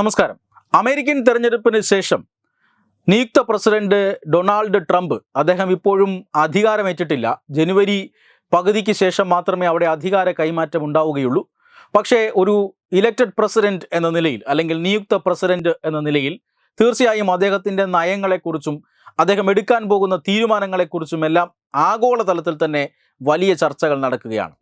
നമസ്കാരം. അമേരിക്കൻ തെരഞ്ഞെടുപ്പിന് ശേഷം നിയുക്ത പ്രസിഡന്റ് ഡൊണാൾഡ് ട്രംപ് അദ്ദേഹം ഇപ്പോഴും അധികാരമേറ്റിട്ടില്ല. ജനുവരി പകുതിക്ക് ശേഷം മാത്രമേ അവിടെ അധികാര കൈമാറ്റം ഉണ്ടാവുകയുള്ളൂ. പക്ഷേ ഒരു ഇലക്റ്റഡ് പ്രസിഡന്റ് എന്ന നിലയിൽ അല്ലെങ്കിൽ നിയുക്ത പ്രസിഡന്റ് എന്ന നിലയിൽ തീർച്ചയായും അദ്ദേഹത്തിന്റെ നയങ്ങളെക്കുറിച്ചും അദ്ദേഹം എടുക്കാൻ പോകുന്ന തീരുമാനങ്ങളെക്കുറിച്ചും എല്ലാം ആഗോളതലത്തിൽ തന്നെ വലിയ ചർച്ചകൾ നടക്കുകയാണ്.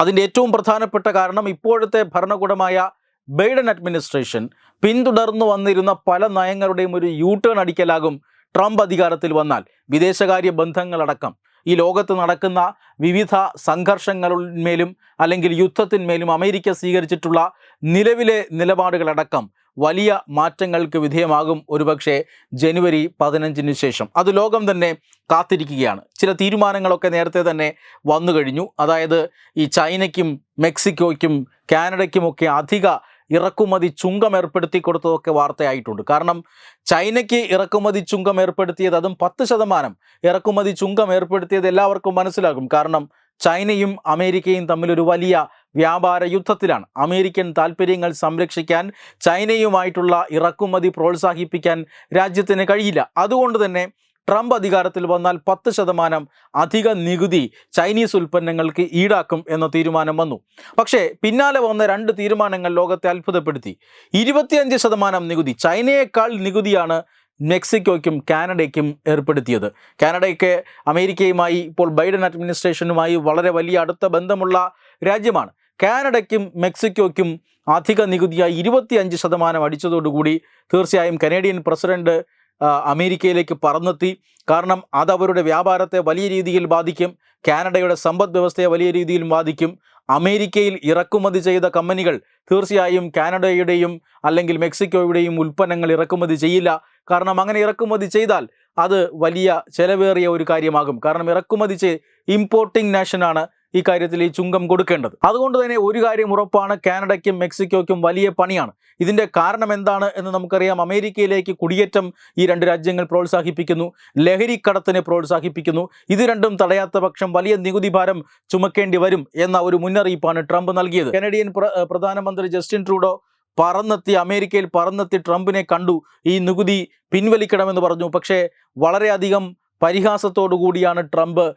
അതിന്റെ ഏറ്റവും പ്രധാനപ്പെട്ട കാരണം ഇപ്പോഴത്തെ ഭരണകൂടമായ ബൈഡൻ അഡ്മിനിസ്ട്രേഷൻ പിന്തുടർന്നു വന്നിരുന്ന പല നയങ്ങളുടെയും ഒരു യൂ ടേൺ അടിക്കലാകും ട്രംപ് അധികാരത്തിൽ വന്നാൽ. വിദേശകാര്യ ബന്ധങ്ങളടക്കം. ഈ ലോകത്ത് നടക്കുന്ന വിവിധ സംഘർഷങ്ങളിന്മേലും അല്ലെങ്കിൽ യുദ്ധത്തിന്മേലും അമേരിക്ക സ്വീകരിച്ചിട്ടുള്ള നിലവിലെ നിലപാടുകളടക്കം വലിയ മാറ്റങ്ങൾക്ക് വിധേയമാകും ഒരുപക്ഷെ ജനുവരി പതിനഞ്ചിന് ശേഷം. അത് ലോകം തന്നെ കാത്തിരിക്കുകയാണ്. ചില തീരുമാനങ്ങളൊക്കെ നേരത്തെ തന്നെ വന്നു കഴിഞ്ഞു അതായത് ഈ ചൈനയ്ക്കും മെക്സിക്കോയ്ക്കും കാനഡയ്ക്കുമൊക്കെ അധിക ഇറക്കുമതി ചുങ്കം ഏർപ്പെടുത്തി കൊടുത്തതൊക്കെ വാർത്തയായിട്ടുണ്ട്. കാരണം ചൈനയ്ക്ക് ഇറക്കുമതി ചുങ്കം ഏർപ്പെടുത്തിയത് അതും പത്ത് ശതമാനം. ഇറക്കുമതി ചുങ്കം ഏർപ്പെടുത്തിയത് എല്ലാവർക്കും മനസ്സിലാകും. കാരണം ചൈനയും അമേരിക്കയും തമ്മിലൊരു വലിയ വ്യാപാര യുദ്ധത്തിലാണ്. അമേരിക്കൻ താൽപ്പര്യങ്ങൾ സംരക്ഷിക്കാൻ ചൈനയുമായിട്ടുള്ള ഇറക്കുമതി പ്രോത്സാഹിപ്പിക്കാൻ രാജ്യത്തിന് കഴിയില്ല. അതുകൊണ്ട് തന്നെ ട്രംപ് അധികാരത്തിൽ വന്നാൽ പത്ത് ശതമാനം അധിക നികുതി ചൈനീസ് ഉൽപ്പന്നങ്ങൾക്ക് ഈടാക്കും എന്ന തീരുമാനം വന്നു. പക്ഷേ പിന്നാലെ വന്ന രണ്ട് തീരുമാനങ്ങൾ ലോകത്തെ അത്ഭുതപ്പെടുത്തി. ഇരുപത്തിയഞ്ച് ശതമാനം നികുതി ചൈനയേക്കാൾ നികുതിയാണ് മെക്സിക്കോയ്ക്കും കാനഡയ്ക്കും ഏർപ്പെടുത്തിയത്. കാനഡയ്ക്ക് അമേരിക്കയുമായി ഇപ്പോൾ ബൈഡൻ അഡ്മിനിസ്ട്രേഷനുമായി വളരെ വലിയ അടുത്ത ബന്ധമുള്ള രാജ്യമാണ്. കാനഡയ്ക്കും മെക്സിക്കോയ്ക്കും അധിക നികുതിയായി ഇരുപത്തിയഞ്ച് ശതമാനം അടിച്ചതോടുകൂടി തീർച്ചയായും കനേഡിയൻ പ്രസിഡന്റ് അമേരിക്കയിലേക്ക് പറന്നെത്തി. കാരണം അത് അവരുടെ വ്യാപാരത്തെ വലിയ രീതിയിൽ ബാധിക്കും. കാനഡയുടെ സമ്പദ് വ്യവസ്ഥയെ വലിയ രീതിയിൽ ബാധിക്കും. അമേരിക്കയിൽ ഇറക്കുമതി ചെയ്ത കമ്പനികൾ തീർച്ചയായും കാനഡയുടെയും അല്ലെങ്കിൽ മെക്സിക്കോയുടെയും ഉൽപ്പന്നങ്ങൾ ഇറക്കുമതി ചെയ്യില്ല. കാരണം അങ്ങനെ ഇറക്കുമതി ചെയ്താൽ അത് വലിയ ചെലവേറിയ ഒരു കാര്യമാകും. കാരണം ഇറക്കുമതി ചെയ് ഇമ്പോർട്ടിംഗ് നാഷനാണ്. ഈ കാര്യത്തിൽ ഈ ചുങ്കം കൊടുക്കേണ്ടത്. അതുകൊണ്ട് തന്നെ ഒരു കാര്യം ഉറപ്പാണ് കാനഡയ്ക്കും മെക്സിക്കോയ്ക്കും വലിയ പണിയാണ്. ഇതിന്റെ കാരണം എന്താണ് എന്ന് നമുക്കറിയാം. അമേരിക്കയിലേക്ക് കുടിയേറ്റം ഈ രണ്ട് രാജ്യങ്ങൾ പ്രോത്സാഹിപ്പിക്കുന്നു. ലഹരിക്കടത്തിനെ പ്രോത്സാഹിപ്പിക്കുന്നു. ഇത് രണ്ടും തടയാത്ത പക്ഷം വലിയ നികുതി ഭാരം ചുമക്കേണ്ടി വരും എന്ന ഒരു മുന്നറിയിപ്പാണ് ട്രംപ് നൽകിയത്. കനഡിയൻ പ്രധാനമന്ത്രി ജസ്റ്റിൻ ട്രൂഡോ പറന്നെത്തി അമേരിക്കയിൽ പറന്നെത്തി ട്രംപിനെ കണ്ടു. ഈ നികുതി പിൻവലിക്കണമെന്ന് പറഞ്ഞു. പക്ഷേ വളരെയധികം പരിഹാസത്തോടു കൂടിയാണ് ട്രംപ്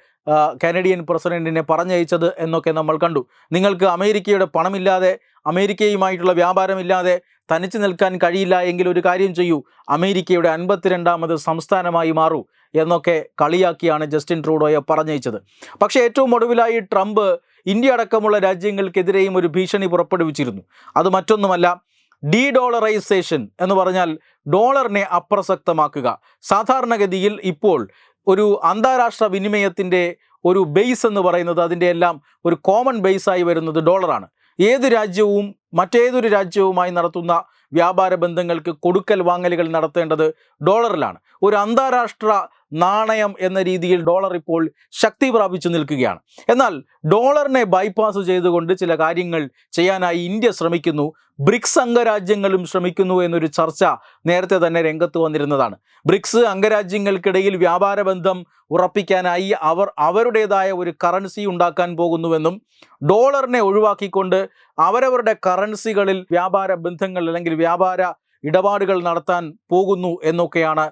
കനേഡിയൻ പ്രസിഡന്റിനെ പറഞ്ഞയച്ചത് എന്നൊക്കെ നമ്മൾ കണ്ടു. നിങ്ങൾക്ക് അമേരിക്കയുടെ പണമില്ലാതെ അമേരിക്കയുമായിട്ടുള്ള വ്യാപാരമില്ലാതെ തനിച്ച് നിൽക്കാൻ കഴിയില്ല എങ്കിൽ ഒരു കാര്യം ചെയ്യൂ. അമേരിക്കയുടെ അൻപത്തിരണ്ടാമത് സംസ്ഥാനമായി മാറൂ എന്നൊക്കെ കളിയാക്കിയാണ് ജസ്റ്റിൻ ട്രൂഡോയെ പറഞ്ഞയച്ചത്. പക്ഷേ ഏറ്റവും ഒടുവിലായി ട്രംപ് ഇന്ത്യ അടക്കമുള്ള രാജ്യങ്ങൾക്കെതിരെയും ഒരു ഭീഷണി പുറപ്പെടുവിച്ചിരുന്നു. അത് മറ്റൊന്നുമല്ല ഡി ഡോളറൈസേഷൻ എന്ന് പറഞ്ഞാൽ ഡോളറിനെ അപ്രസക്തമാക്കുക. സാധാരണഗതിയിൽ ഇപ്പോൾ ഒരു അന്താരാഷ്ട്ര വിനിമയത്തിന്റെ ഒരു ബേസ് എന്ന് പറയുന്നത് അതിന്റെ എല്ലാം ഒരു കോമൺ ബേസായി വരുന്നത് ഡോളറാണ്. ഏത് രാജ്യവും മറ്റേതൊരു രാജ്യവുമായി നടത്തുന്ന വ്യാപാര ബന്ധങ്ങൾക്ക് കൊടുക്കൽ വാങ്ങലുകൾ നടത്തേണ്ടത് ഡോളറിലാണ്. ഒരു അന്താരാഷ്ട്ര നാണയം എന്ന രീതിയിൽ ഡോളർ ഇപ്പോൾ ശക്തി പ്രാപിച്ചു നിൽക്കുകയാണ്. എന്നാൽ ഡോളറിനെ ബൈപ്പാസ് ചെയ്തുകൊണ്ട് ചില കാര്യങ്ങൾ ചെയ്യാനായി ഇന്ത്യ ശ്രമിക്കുന്നു. ബ്രിക്സ് അംഗരാജ്യങ്ങളും ശ്രമിക്കുന്നു എന്നൊരു ചർച്ച നേരത്തെ തന്നെ രംഗത്ത് വന്നിരുന്നതാണ്. ബ്രിക്സ് അംഗരാജ്യങ്ങൾക്കിടയിൽ വ്യാപാര ബന്ധം ഉറപ്പിക്കാനായി അവർ അവരുടേതായ ഒരു കറൻസി ഉണ്ടാക്കാൻ പോകുന്നുവെന്നും ഡോളറിനെ ഒഴിവാക്കിക്കൊണ്ട് അവരവരുടെ കറൻസികളിൽ വ്യാപാര ബന്ധങ്ങൾ അല്ലെങ്കിൽ വ്യാപാര ഇടപാടുകൾ നടത്താൻ പോകുന്നു എന്നൊക്കെയാണ്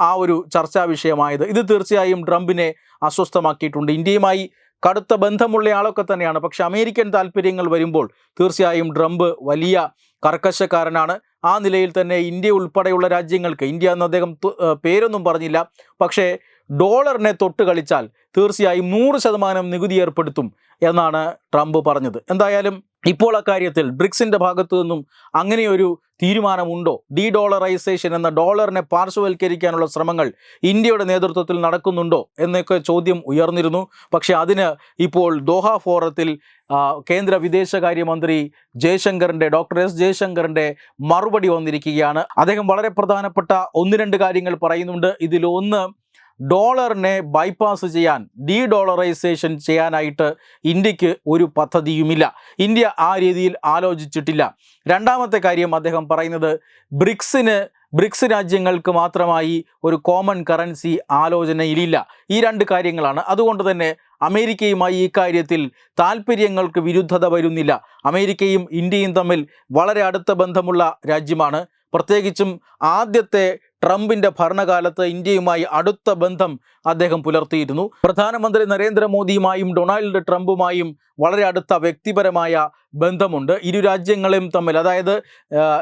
ആ- ഒരു ചർച്ചാ വിഷയമായത്. ഇത് തീർച്ചയായും ട്രംപിനെ അസ്വസ്ഥമാക്കിയിട്ടുണ്ട്. ഇന്ത്യയുമായി കടുത്ത ബന്ധമുള്ള ആളൊക്കെ തന്നെയാണ്. പക്ഷെ അമേരിക്കൻ താല്പര്യങ്ങൾ വരുമ്പോൾ തീർച്ചയായും ട്രംപ് വലിയ കർക്കശക്കാരനാണ്. ആ നിലയിൽ തന്നെ ഇന്ത്യ ഉൾപ്പെടെയുള്ള രാജ്യങ്ങൾക്ക് ഇന്ത്യ എന്ന് അദ്ദേഹം പേരൊന്നും പറഞ്ഞില്ല. പക്ഷേ ഡോളറിനെ തൊട്ട് കളിച്ചാൽ തീർച്ചയായും നൂറ് ശതമാനം നികുതി ഏർപ്പെടുത്തും എന്നാണ് ട്രംപ് പറഞ്ഞത്. എന്തായാലും ഇപ്പോൾ അക്കാര്യത്തിൽ ബ്രിക്സിന്റെ ഭാഗത്തു നിന്നും അങ്ങനെയൊരു തീരുമാനമുണ്ടോ? ഡി ഡോളറൈസേഷൻ എന്ന ഡോളറിനെ പാർശ്വവൽക്കരിക്കാനുള്ള ശ്രമങ്ങൾ ഇന്ത്യയുടെ നേതൃത്വത്തിൽ നടക്കുന്നുണ്ടോ? എന്നൊക്കെ ചോദ്യം ഉയർന്നിരുന്നു. പക്ഷേ അതിന് ഇപ്പോൾ ദോഹ ഫോറത്തിൽ കേന്ദ്ര വിദേശകാര്യമന്ത്രി ജയശങ്കറിന്റെ ഡോക്ടർ എസ് ജയശങ്കറിന്റെ മറുപടി വന്നിരിക്കുകയാണ്. അദ്ദേഹം വളരെ പ്രധാനപ്പെട്ട ഒന്ന് രണ്ട് കാര്യങ്ങൾ പറയുന്നുണ്ട്. ഇതിലൊന്ന് ഡോളറിനെ ബൈപ്പാസ് ചെയ്യാൻ ഡി ഡോളറൈസേഷൻ ചെയ്യാനായിട്ട് ഇന്ത്യയ്ക്ക് ഒരു പദ്ധതിയുമില്ല. ഇന്ത്യ ആ രീതിയിൽ ആലോചിച്ചിട്ടില്ല. രണ്ടാമത്തെ കാര്യം അദ്ദേഹം പറയുന്നത് ബ്രിക്സിന് ബ്രിക്സ് രാജ്യങ്ങൾക്ക് മാത്രമായി ഒരു കോമൺ കറൻസി ആലോചനയിലില്ല. ഈ രണ്ട് കാര്യങ്ങളാണ്. അതുകൊണ്ട് തന്നെ അമേരിക്കയുമായി ഈ കാര്യത്തിൽ താല്പര്യങ്ങൾക്ക് വിരുദ്ധത വരുന്നില്ല. അമേരിക്കയും ഇന്ത്യയും തമ്മിൽ വളരെ അടുത്ത ബന്ധമുള്ള രാജ്യമാണ്. പ്രത്യേകിച്ചും ആദ്യത്തെ ട്രംപിന്റെ ഭരണകാലത്ത് ഇന്ത്യയുമായി അടുത്ത ബന്ധം അദ്ദേഹം പുലർത്തിയിരുന്നു. പ്രധാനമന്ത്രി നരേന്ദ്രമോദിയുമായും ഡൊണാൾഡ് ട്രംപുമായും വളരെ അടുത്ത വ്യക്തിപരമായ ബന്ധമുണ്ട്. ഇരു രാജ്യങ്ങളെയും തമ്മിൽ അതായത്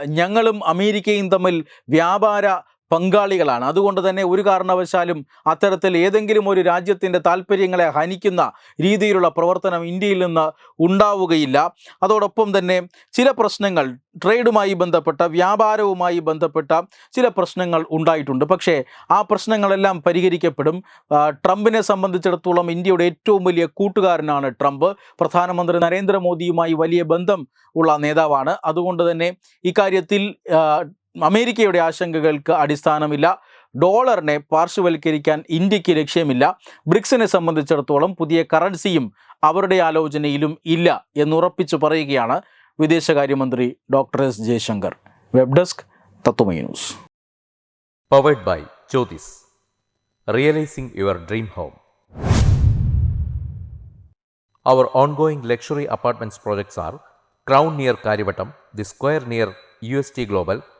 ഞങ്ങളും അമേരിക്കയും തമ്മിൽ വ്യാപാര പങ്കാളികളാണ്. അതുകൊണ്ട് തന്നെ ഒരു കാരണവശാലും അത്തരത്തിൽ ഏതെങ്കിലും ഒരു രാജ്യത്തിന്റെ താല്പര്യങ്ങളെ ഹനിക്കുന്ന രീതിയിലുള്ള പ്രവർത്തനം ഇന്ത്യയിൽ നിന്ന് ഉണ്ടാവുകയില്ല. അതോടൊപ്പം തന്നെ ചില പ്രശ്നങ്ങൾ ട്രേഡുമായി ബന്ധപ്പെട്ട വ്യാപാരവുമായി ബന്ധപ്പെട്ട ചില പ്രശ്നങ്ങൾ ഉണ്ടായിട്ടുണ്ട്. പക്ഷേ ആ പ്രശ്നങ്ങളെല്ലാം പരിഹരിക്കപ്പെടും. ട്രംപിനെ സംബന്ധിച്ചിടത്തോളം ഇന്ത്യയുടെ ഏറ്റവും വലിയ കൂട്ടുകാരനാണ് ട്രംപ്. പ്രധാനമന്ത്രി നരേന്ദ്രമോദിയുമായി വലിയ ബന്ധം ഉള്ള നേതാവാണ്. അതുകൊണ്ട് തന്നെ ഇക്കാര്യത്തിൽ അമേരിക്കയുടെ ആശങ്കകൾക്ക് അടിസ്ഥാനമില്ല. ഡോളറിനെ പാർശ്വവൽക്കരിക്കാൻ ഇന്ത്യയ്ക്ക് ലക്ഷ്യമില്ല. ബ്രിക്സിനെ സംബന്ധിച്ചിടത്തോളം പുതിയ കറൻസിയും അവരുടെ ആലോചനയിലും ഇല്ല എന്നുറപ്പിച്ചു പറയുകയാണ് വിദേശകാര്യമന്ത്രി doctor S Jaishankar. Web desk Tatwamayi news. Powered by Jyothis realising your dream home our ongoing luxury apartments projects are crown near Kariavattom the square near U S T Crown